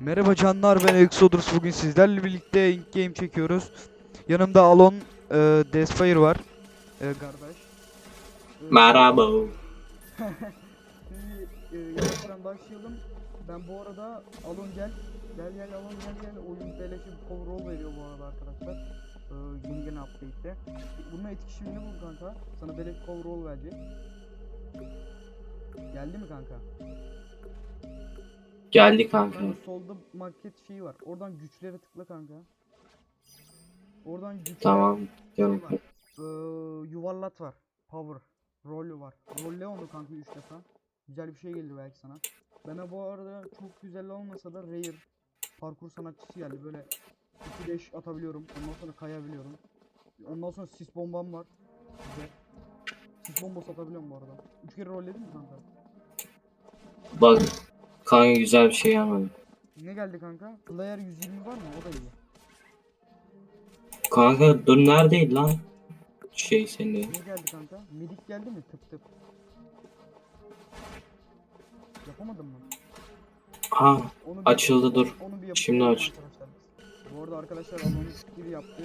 Merhaba canlar ben Exodus bugün sizlerle birlikte Ink Game çekiyoruz. Yanımda Alon, e, Desfire var. E, kardeş. Merhaba. Şimdi e, başlayalım. Ben bu arada Alon gel. Gel gel Alon gel gel. Oyun beleşi cover roll veriyor bu arada arkadaşlar. E, yeni gelen update'te. Bunun etkileşimini bul kanka. Sana beleş cover roll verecek. Geldi mi kanka? Geldi kanka. Kanka solda market şeyi var. Oradan güçlere tıkla kanka. Oradan güçlere Tamam. şey var. Ee, yuvarlat var. Power. Roll var. Rolle onu kanka 3 defa. Güzel bir şey gelir belki sana. Bana bu arada çok güzel olmasa da rare parkur sanatçısı geldi. Böyle 2 dash atabiliyorum. Ondan sonra kayabiliyorum. Ondan sonra sis bombam var. Güzel. Sis bombası atabiliyorum bu arada. 3 kere rolledim mi kanka? Bak kanka güzel bir şey yapmadım. Ne geldi kanka? Player 120 var mı? O da iyi. Kanka dur neredeydi lan? Şey senin. Ne geldi kanka? Medik geldi mi? Tıp tıp. Yapamadım mı? Ha Onu bir Açıldı, dur. Onu bir yapalım Şimdi aç. arkadaşlar. Bu arada arkadaşlar Alon'un gibi yaptı.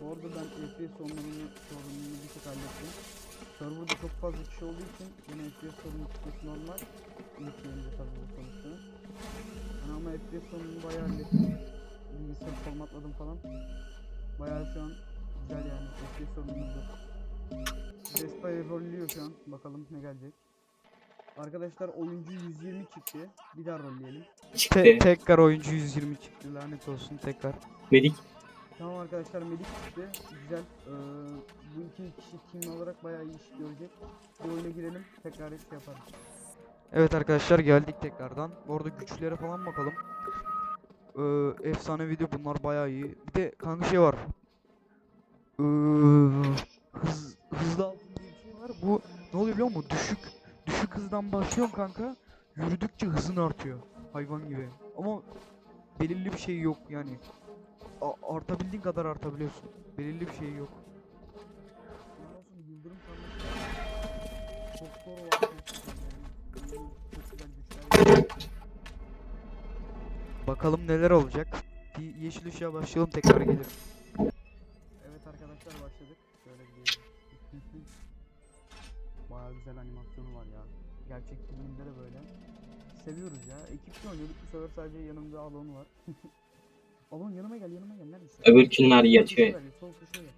Bu arada ben FPS sorununu, sorununu bir tık hallettim. Serverda çok fazla kişi olduğu için yine FPS sorunu çıkması normal. Yayında tabii bu sonuçta. Ben ama FPS sorununu bayağı hallettim. Bilgisayarı formatladım falan. Bayağı şu an güzel yani. FPS sorunumuz yok. Despa'yı rollüyor şu an. Bakalım ne gelecek. Arkadaşlar oyuncu 120 çıktı. Bir daha rolleyelim. çıktı. tekrar oyuncu 120 çıktı. Lanet olsun tekrar. Medik. Tamam arkadaşlar Melik çıktı. Güzel. Ee, bu iki kişi team olarak bayağı iyi iş görecek. Bir oyuna girelim. Tekrar şey yaparız. Evet arkadaşlar geldik tekrardan. Bu arada güçlere falan bakalım. Ee, efsane video bunlar bayağı iyi. Bir de kanka şey var. Ee, hız, hızlı altın bir şey var. Bu ne oluyor biliyor musun? Düşük düşük hızdan başlıyorsun kanka. Yürüdükçe hızın artıyor. Hayvan gibi. Ama belirli bir şey yok yani. Artabildiğin kadar artabiliyorsun. Belirli bir şey yok. Çok zor. Bakalım neler olacak. Bir yeşil ışığa başlayalım tekrar gelirim. Evet arkadaşlar başladık. Şöyle gidelim. Bayağı güzel animasyonu var ya. Gerçek filminde de böyle. Seviyoruz ya. Ekipçe oynuyorduk. Bu sefer sadece yanımda Alon var. Alon yanıma gel yanıma gel. Neredesin? Öbürkünler Sol yatıyor. köşeye gel, Sol köşeye gel.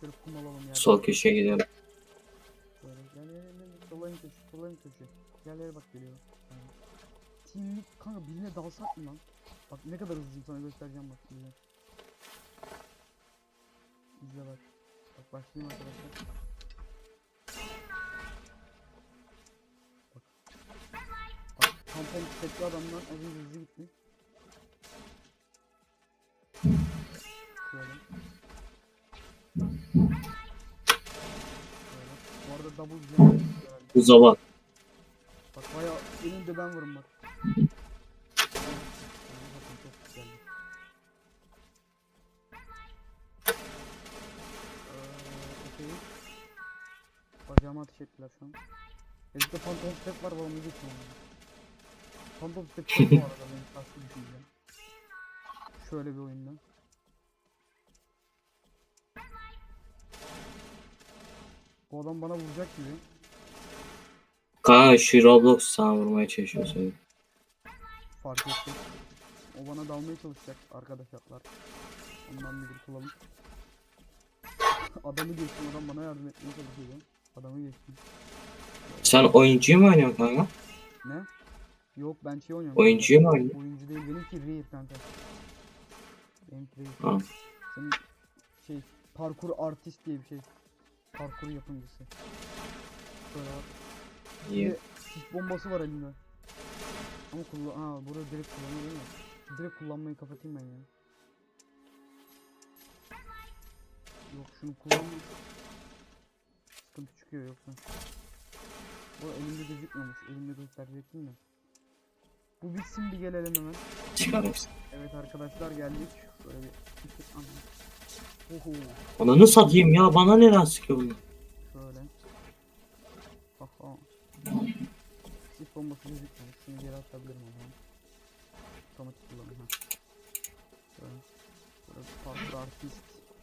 Şöyle kum alalım ya. Sol köşeye gidiyorum. Böyle gel gel gel gel. Sola in köşe. Sola in köşe. Gel bak geliyor. Teamlik kanka birine dalsak mı lan? Bak ne kadar hızlıyım sana göstereceğim bak şimdi. İzle bak. Bak başlayayım arkadaşlar. Bak. Bak tampon tepki adamlar az önce hızlı gitti. Şöyle. Şöyle. Bu arada double jump herhalde. Buza bak. Bak bayağı elinde ben varım bak. Ee. Bacağıma ateş ettiler şu an. Elimde phantom step var babamı geçiyorum. Phantom step çok bu arada benim şahsi düşüncem. Şöyle bir oyunda. Bu adam bana vuracak gibi. Kanka şu Roblox sana vurmaya çalışıyorsun. Fark ettim. O bana dalmaya çalışacak arkadaşlar. Ondan bir kurtulalım. Adamı geçtim adam bana yardım etmeye çalışıyor. Adamı geçtim. Sen oyuncuyu mu oynuyorsun kanka? Ne? Yok ben şey oynuyorum. Oyuncuyu mu oynuyorsun? Oyuncu değil benimki Rear kanka. Benimki Rear. Senin şey parkur artist diye bir şey. Parkur yapımcısı. Böyle. Bir İyi. de sis bombası var elinde. Ama kullan ha burada direkt kullanıyor değil mi? Direkt kullanmayı kapatayım ben ya. Yok şunu kullanma. Sıkıntı çıkıyor yoksa. Bu elimde gözükmüyormuş. Elimde gösterecektim de. Bu bitsin bir gelelim hemen. Çıkarırsın. Evet arkadaşlar geldik. Şöyle bir. Ananı satayım ya bana neden sıkıyor bunu? Şöyle. Aha. Sif bombası gözükmüyor. Şunu geri atabilirim o zaman. Otomatik kullanayım. Şöyle. Böyle farklı artist.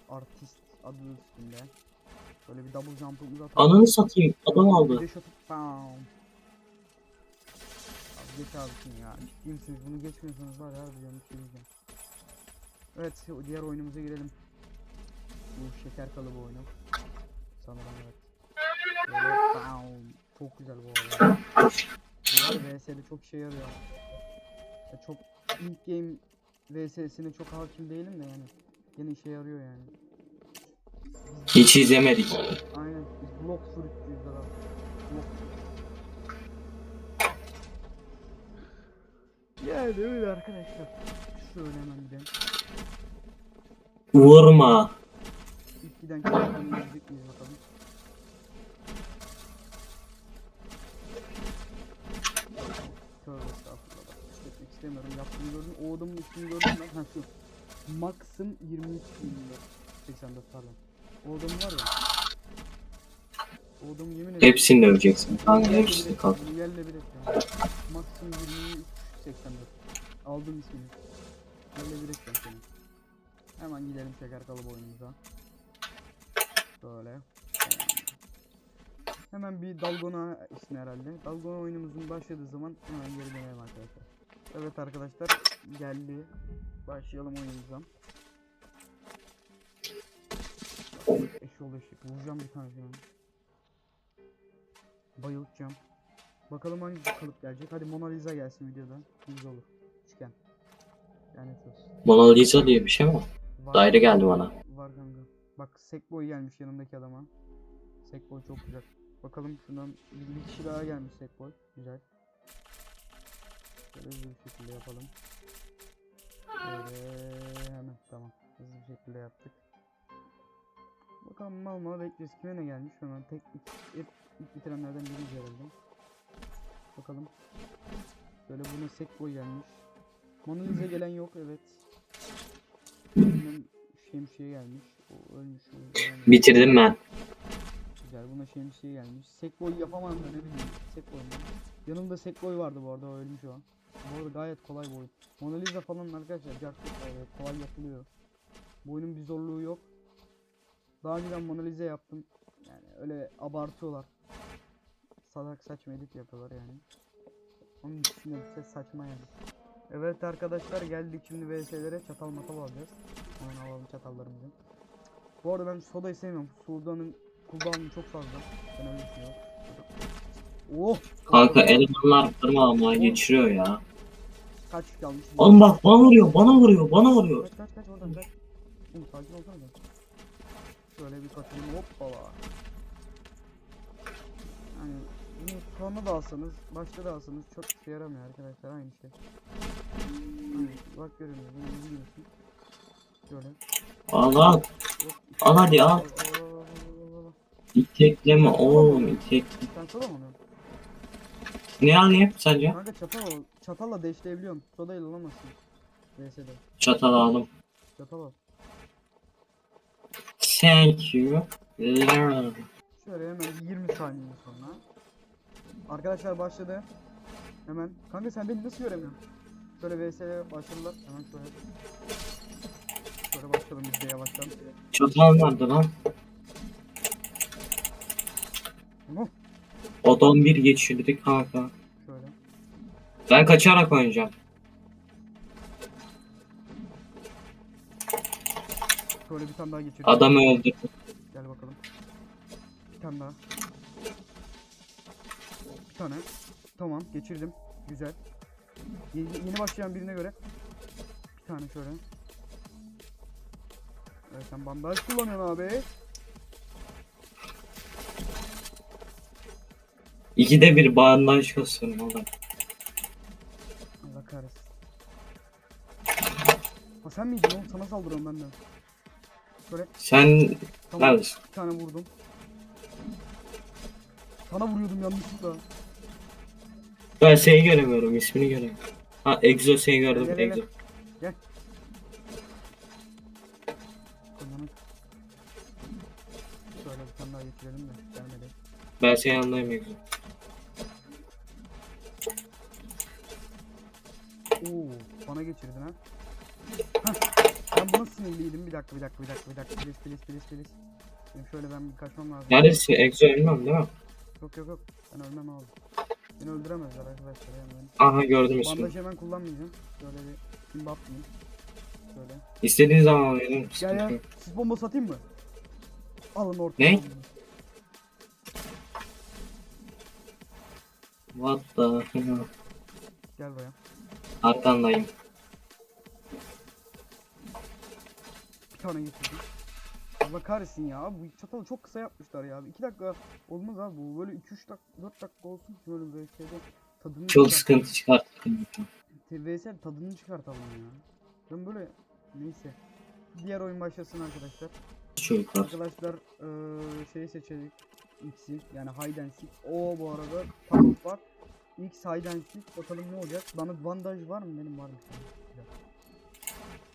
Artist adı üstünde. Böyle bir double jump'ımız atalım. Ananı satayım adam aldı. Bir de bam. Abi geç abi ya. Ciddi misiniz? Bunu geçmiyorsanız var ya. Bir şey yanlış Evet diğer oyunumuza girelim. Bu şeker kalıbı oyunu. Sanırım evet. Böyle bam. Çok güzel bu arada. Bunlar VS'de çok işe yarıyor. Ya çok ilk game VS'sine çok hakim değilim de yani. Yine işe yarıyor yani. Hiç izlemedik. Aynen. Biz blok sürücüyüz adam. Blok. Yani öyle arkadaşlar. Şöyle hemen gidelim. Vurma. Karakterini izleyecek miyiz bakalım. Tövbe estağfurullah. bak, Hissetmek istemiyorum. Yaptığını gördüm. O adamın üstünü gördüm ben. Ha şu. Max'ım 23 24. 84 pardon. O adam var ya. O adamı yemin ederim. Hepsini döveceksin. Kanka Yerle hepsini kalk. Yerle bilek ya. Max'ım 23 84. Aldım ismini. Yerle bilek ben seni. Hemen gidelim şeker kalıbı oyunumuza. Böyle. Hemen bir Dalgona ismi herhalde. Dalgona oyunumuzun başladığı zaman hemen geri dönelim arkadaşlar. Evet arkadaşlar geldi. Başlayalım oyunumuza. Eşoğlu eşek. Vuracağım bir tane şu an. Bayıltacağım. Bakalım hangi kalıp gelecek. Hadi Mona Lisa gelsin videoda. Güzel olur. Üçgen. Olsun. Mona Lisa diye bir şey mi? Var- Daire geldi bana. Var kanka. Bak Sekboy gelmiş yanındaki adama. Sekboy çok güzel. Bakalım şundan bir, bir kişi daha gelmiş Sekboy. Güzel. Şöyle hızlı bir şekilde yapalım. Şöyle hemen tamam. Hızlı bir şekilde yaptık. Bakalım mal mal bekleyeceğiz. Kime ne gelmiş hemen tek ilk, hep ilk bitirenlerden biriyiz herhalde. Bakalım. Böyle buna Sekboy gelmiş. Mona Lisa gelen yok evet. Bunun şemsiye gelmiş. Ölmüş. Bitirdim ben. Güzel buna şemsiye gelmiş. Sekboy yapamam da ne bileyim. Sekboy mu? Yanımda Sekboy vardı bu arada ölmüş o. Bu arada gayet kolay bu oyun. Mona Lisa falan arkadaşlar çok kolay, yapılıyor. Bu oyunun bir zorluğu yok. Daha önceden Mona Lisa yaptım. Yani öyle abartıyorlar. Salak saçma edit yapıyorlar yani. Onun üstüne bir şey saçma yani. Evet arkadaşlar geldik şimdi VS'lere çatal matal alacağız. Hemen alalım çatallarımızı. Bu arada ben sodayı sevmiyorum. Sodanın cooldown'u çok fazla. Ben öyle düşünüyorum. Oh! Kanka elemanlar tırmalama geçiriyor ya. Kaç kalmış? Oğlum bak bana vuruyor, bana vuruyor, bana vuruyor. Kaç kaç kaç oradan kaç. Oğlum sakin olsana da. Şöyle bir kaçalım hoppala. Hani bunu sonuna da alsanız, başta da alsanız çok işe yaramıyor arkadaşlar aynı şey. Hani bak görüyor musun? Bunu biliyorsun. Şöyle. Al al. Hadi al. İtekleme oğlum itek. Sen mı? Ne alayım sence? Kanka çatal al. Çatalla deşleyebiliyorum. Sodayla alamazsın. VS'de. Çatal aldım. Çatal al. Thank you. Şöyle hemen bir 20 saniye sonra. Arkadaşlar başladı. Hemen. Kanka sen beni nasıl göremiyorsun? Şöyle VS'ye başladılar. Hemen şöyle. Şöyle başlayalım biz de yavaştan. Çatal nerede lan? Oh, Adam bir geçirdi kanka. şöyle. Ben kaçarak oynayacağım. Şöyle bir tane daha geçirdim. Adamı öldürdü. Gel bakalım. Bir tane daha. Bir tane. Tamam geçirdim. Güzel. Yeni, yeni başlayan birine göre. Bir tane şöyle. Evet sen bandaj kullanıyorsun abi. İkide bir bandaj kasıyorum oğlum. Allah kahretsin. Ha sen miydin oğlum? Sana saldırıyorum ben de. Şöyle Sen tamam neredesin? bir tane vurdum. Sana vuruyordum yanlışlıkla. Ben seni göremiyorum, ismini göremiyorum. Ha Exo seni gördüm, Gel, gel, Exo. gel. Ben senin yanındayım Exo. Oo, bana geçirdin ha. Ben buna sinirliydim. Bir dakika bir dakika bir dakika bir dakika. Please please please please. Benim şöyle ben bir kaçmam lazım. Neredeyse Exo ölmem değil mi? Yok yok yok. Ben ölmem abi. Beni öldüremezler arkadaşlar yani. Aha gördüm Ben ismini. bandajı hemen kullanmayacağım. Şöyle bir kim atmayayım. Şöyle. İstediğin zaman verin. Gel ya. Siz bomba satayım mı? Alın ortaya. Ne? alın. What the hell? Gel buraya. Arkandayım. Bir tane getirdim. Allah kahretsin ya. Bu çatalı çok kısa yapmışlar ya. 2 dakika olmaz abi bu. Böyle 2-3 dakika 4 dakika olsun ki böyle bir şeyde tadını Çok çıkart- sıkıntı çıkarttık. TVSL tadını çıkartalım ya. Ben böyle neyse. Diğer oyun başlasın arkadaşlar. Çocuklar. Arkadaşlar eee şeyi seçelim. X'i yani hide and seek. O bu arada tamam var. X hide and seek. Bakalım ne olacak. Bana bandaj var mı? Benim var mı?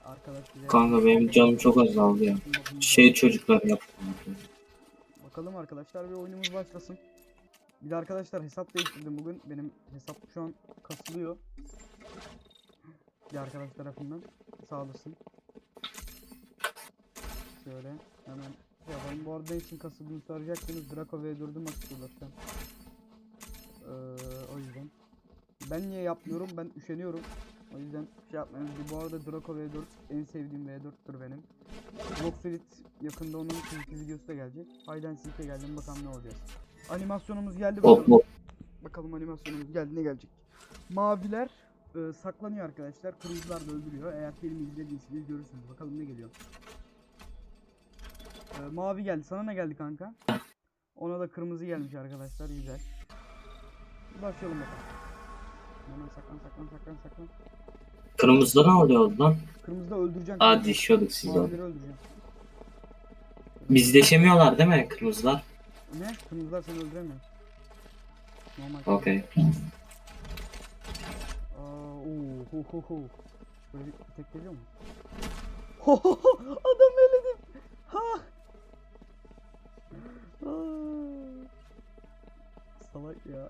Arkadaş bize- Kanka benim canım çok azaldı ya. Şey çocuklar yaptı. Bakalım arkadaşlar bir oyunumuz başlasın. Bir de arkadaşlar hesap değiştirdim bugün. Benim hesap şu an kasılıyor. Bir arkadaş tarafından. Sağ olasın. Şöyle hemen şey yapalım. Bu arada için kasıldığını soracaksınız. Draco V4'ü maç istiyorlar şu an. Ee, o yüzden. Ben niye yapmıyorum? Ben üşeniyorum. O yüzden şey yapmayın. Bu arada Draco V4 en sevdiğim V4'tür benim. Blockfleet yakında onun ikinci videosu da gelecek. And Seek'e geldim bakalım ne olacak. Animasyonumuz geldi bakalım. Bakalım animasyonumuz geldi ne gelecek. Maviler e, saklanıyor arkadaşlar. Kırmızılar da öldürüyor. Eğer filmi izlediyseniz görürsünüz. Bakalım ne geliyor. E, mavi geldi. Sana ne geldi kanka? Ona da kırmızı gelmiş arkadaşlar. Güzel. Başlayalım bakalım. Hemen saklan saklan saklan saklan. Kırmızıda ne oluyor lan? Kırmızıda öldüreceksin. Aa dişiyorduk siz orada. Mavileri öldüreceksin. Biz deşemiyorlar değil mi kırmızılar? Ne? Kırmızılar seni öldüremiyor. Normal. Okey. Aa, oo, ho ho ho. Böyle bir tek geliyor mu? Ho ho ho. Adam eledim. Ya.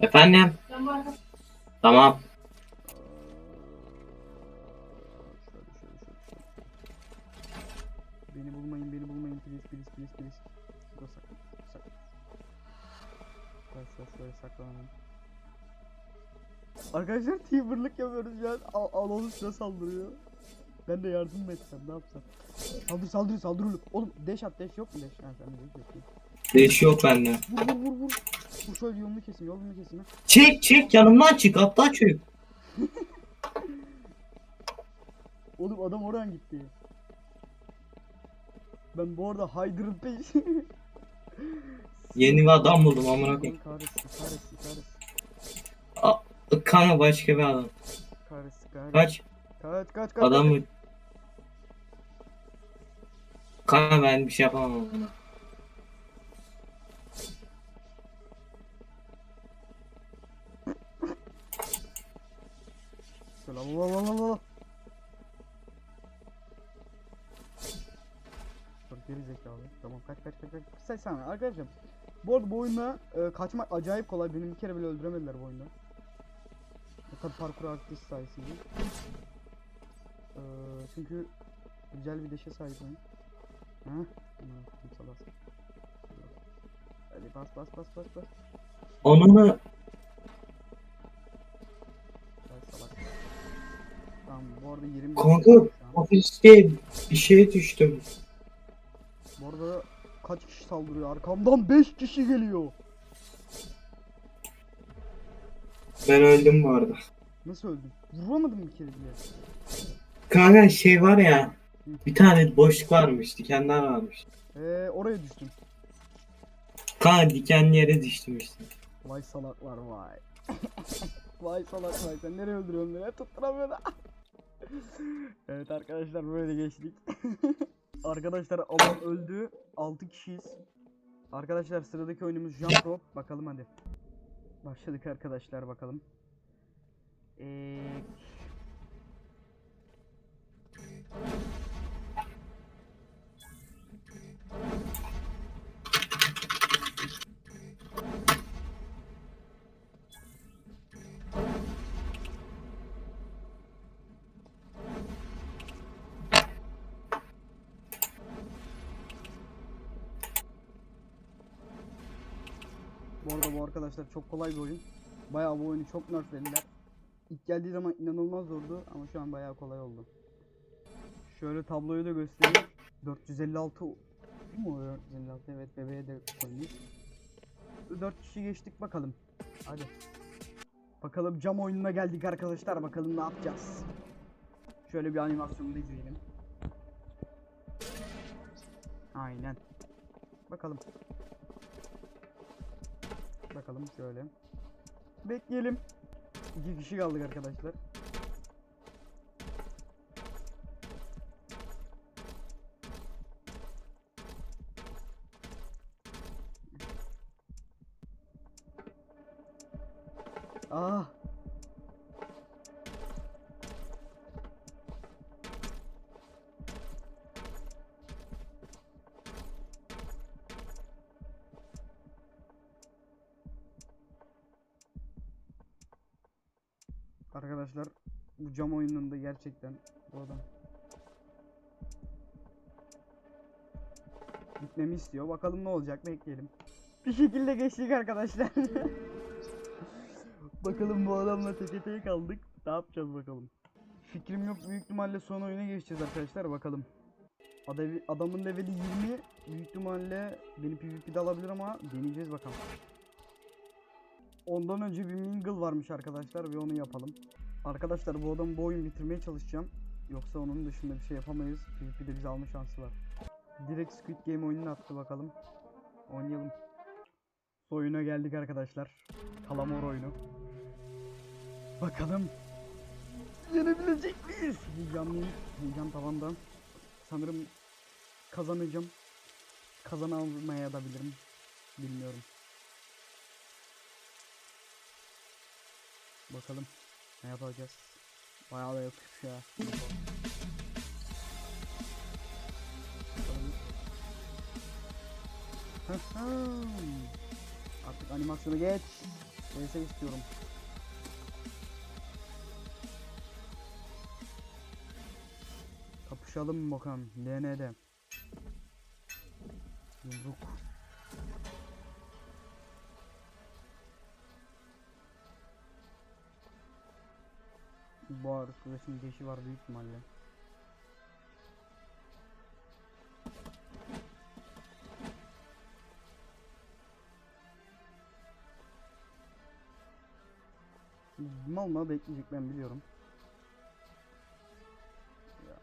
Efendim? Tamam. Şöyle şöyle şöyle şöyle. Beni bulmayın, beni bulmayın. Please, please, please, please. Şurada saklan. Saklan. Şöyle şöyle saklanalım. Arkadaşlar teamwork yapıyoruz şu an. Al Alonso size saldırıyor. Ben de yardım mı etsem ne yapsam? Saldır saldır saldır oğlum. Oğlum dash at dash yok mu dash? Ha sen de dash yok. Deş yok bende. Vur vur vur vur. Vur şöyle yolunu kesin yolunu kesin. Çek çek yanımdan çık aptal çocuk. Oğlum adam oradan gitti. Ben bu arada Hyder'ın peşi. Yeni bir adam buldum amına koyayım. Kahretsin kahretsin kahretsin. Kanka başka bir adam. Kahretsin kahretsin. Kaç. Kaç kaç kaç. Adam mı? Kanka ben bir şey yapamam ona. Şöyle al al al al al. Dur geri zekalı. Tamam kaç kaç kaç kaç. Say sana arkadaşlar. Bu arada bu oyunda e, kaçmak acayip kolay. Benim bir kere bile öldüremediler bu oyunda. Bu tabi parkur artist sayesinde. E, çünkü güzel bir deşe sahip oyun. Heh. Hadi bas bas bas bas bas. Onunu bu arada yerim Kanka, şu an. ofiste bir şeye düştüm. Bu arada kaç kişi saldırıyor? Arkamdan 5 kişi geliyor. Ben öldüm bu arada. Nasıl öldün? Vuramadım bir kere bile. Kanka şey var ya. Bir tane boşluk varmış, dikenler varmış. Eee oraya düştüm. Kanka dikenli yere düştüm işte. Vay salaklar vay. vay salak vay sen nereye öldürüyorsun beni? Tutturamıyor evet arkadaşlar böyle geçtik. arkadaşlar alan öldü. 6 kişiyiz. Arkadaşlar sıradaki oyunumuz Jump. Bakalım hadi. Başladık arkadaşlar bakalım. Eee arada bu arkadaşlar çok kolay bir oyun. Bayağı bu oyunu çok nerflediler. İlk geldiği zaman inanılmaz zordu ama şu an bayağı kolay oldu. Şöyle tabloyu da göstereyim. 456 bu mu? 456 evet bebeğe de koymuş. 4 kişi geçtik bakalım. Hadi. Bakalım cam oyununa geldik arkadaşlar. Bakalım ne yapacağız. Şöyle bir animasyonu da izleyelim. Aynen. Bakalım. Bakalım şöyle. Bekleyelim. İki kişi kaldık arkadaşlar. Ah. Arkadaşlar bu cam oyununda gerçekten bu adam gitmemi istiyor. Bakalım ne olacak bekleyelim. Bir şekilde geçtik arkadaşlar. bakalım bu adamla teke tek kaldık. Ne yapacağız bakalım. Fikrim yok. Büyük ihtimalle son oyuna geçeceğiz arkadaşlar. Bakalım. Adamın leveli 20. Büyük ihtimalle beni PvP'de alabilir ama deneyeceğiz bakalım. Ondan önce bir mingle varmış arkadaşlar ve onu yapalım. Arkadaşlar bu adamı bu oyun bitirmeye çalışacağım. Yoksa onun dışında bir şey yapamayız. PvP'de bizi alma şansı var. Direkt Squid Game oyununu attı bakalım. Oynayalım. Oyuna geldik arkadaşlar. Kalamor oyunu. Bakalım. Yenebilecek miyiz? Heyecanlıyım. Heyecan tavanda. Sanırım kazanacağım. Kazanamaya da bilirim. Bilmiyorum. Bakalım ne yapacağız. Bayağı da yakış ya. Artık animasyonu geç. VS istiyorum. Kapışalım bakalım. LN'de. Yumruk. Bu arkadaşın deşi var büyük ihtimalle. Mal mal bekleyecek ben biliyorum. Ya.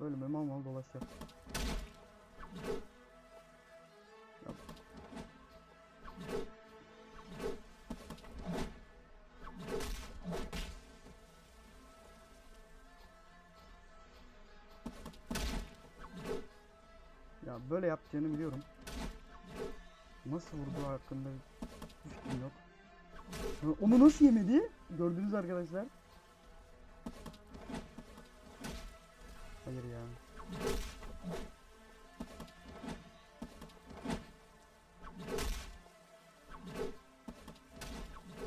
Böyle mal mal dolaşacak. Böyle yapacağını biliyorum. Nasıl vurdu hakkında hiç fikrim yok. Onu nasıl yemedi? Gördünüz arkadaşlar. Hayır ya.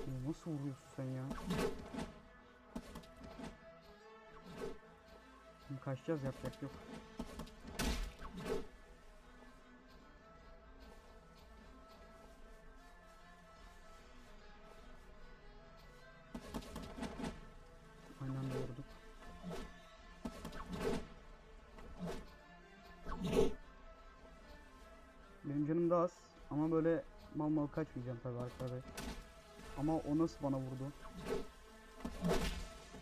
Ya Nasıl vuruyorsun sen ya? Şimdi kaçacağız yapacak yok. Kaçmayacağım tabii arkadaşlar. Ama o nasıl bana vurdu?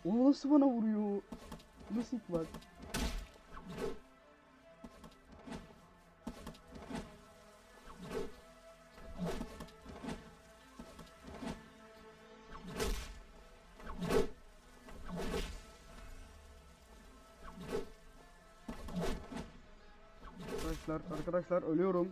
O nasıl bana vuruyor? Nasıl ilk var? Arkadaşlar, arkadaşlar ölüyorum.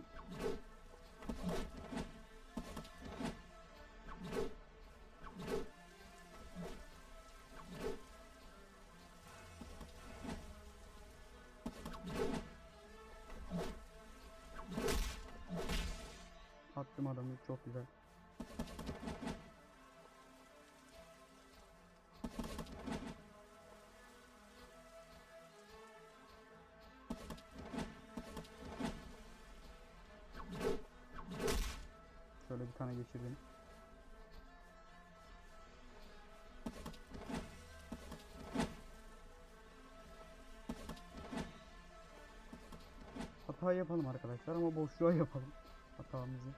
Geçirdim. Hata yapalım arkadaşlar ama boşluğa yapalım hatamızı.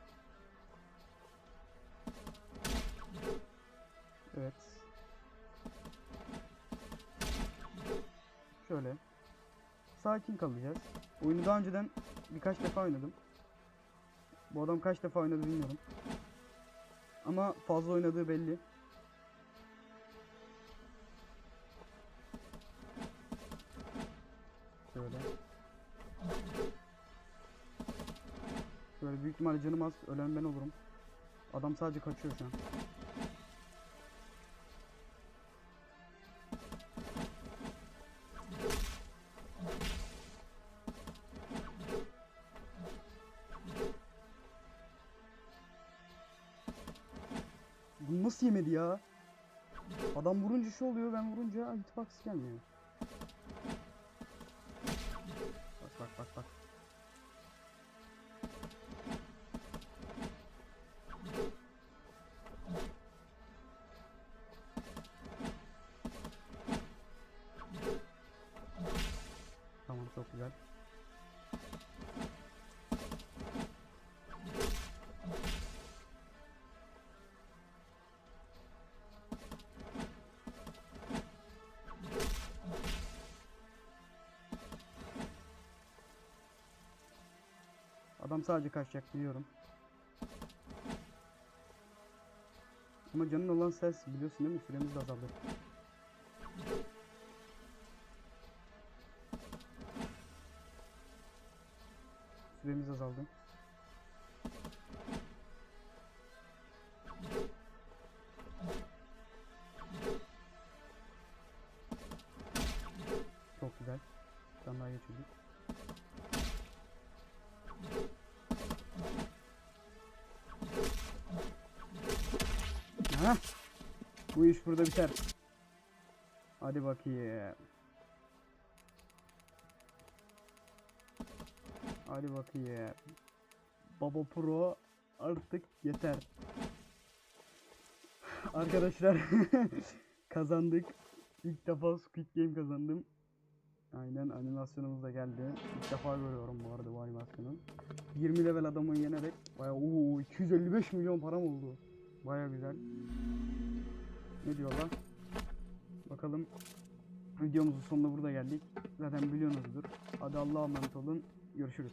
Evet. Şöyle. Sakin kalacağız. Oyunu daha önceden birkaç defa oynadım. Bu adam kaç defa oynadı bilmiyorum. Ama fazla oynadığı belli. Şöyle. Şöyle büyük ihtimalle canım az. Ölen ben olurum. Adam sadece kaçıyor şu an. Yemedi ya? Adam vurunca şu oluyor, ben vurunca hitbox gelmiyor. Adam sadece kaçacak biliyorum. Ama canın olan ses biliyorsun değil mi? Süremiz de azaldı. Süremiz azaldı. Bu iş burada biter. Hadi bakayım. Hadi bakayım. Baba Pro artık yeter. Arkadaşlar kazandık. İlk defa Squid Game kazandım. Aynen animasyonumuz da geldi. İlk defa görüyorum bu arada bu animasyonu. 20 level adamı yenerek bayağı ooo 255 milyon param oldu. Baya güzel. Ne diyorlar? Bakalım. Videomuzun sonuna burada geldik. Zaten biliyorsunuzdur. Hadi Allah'a emanet olun. Görüşürüz.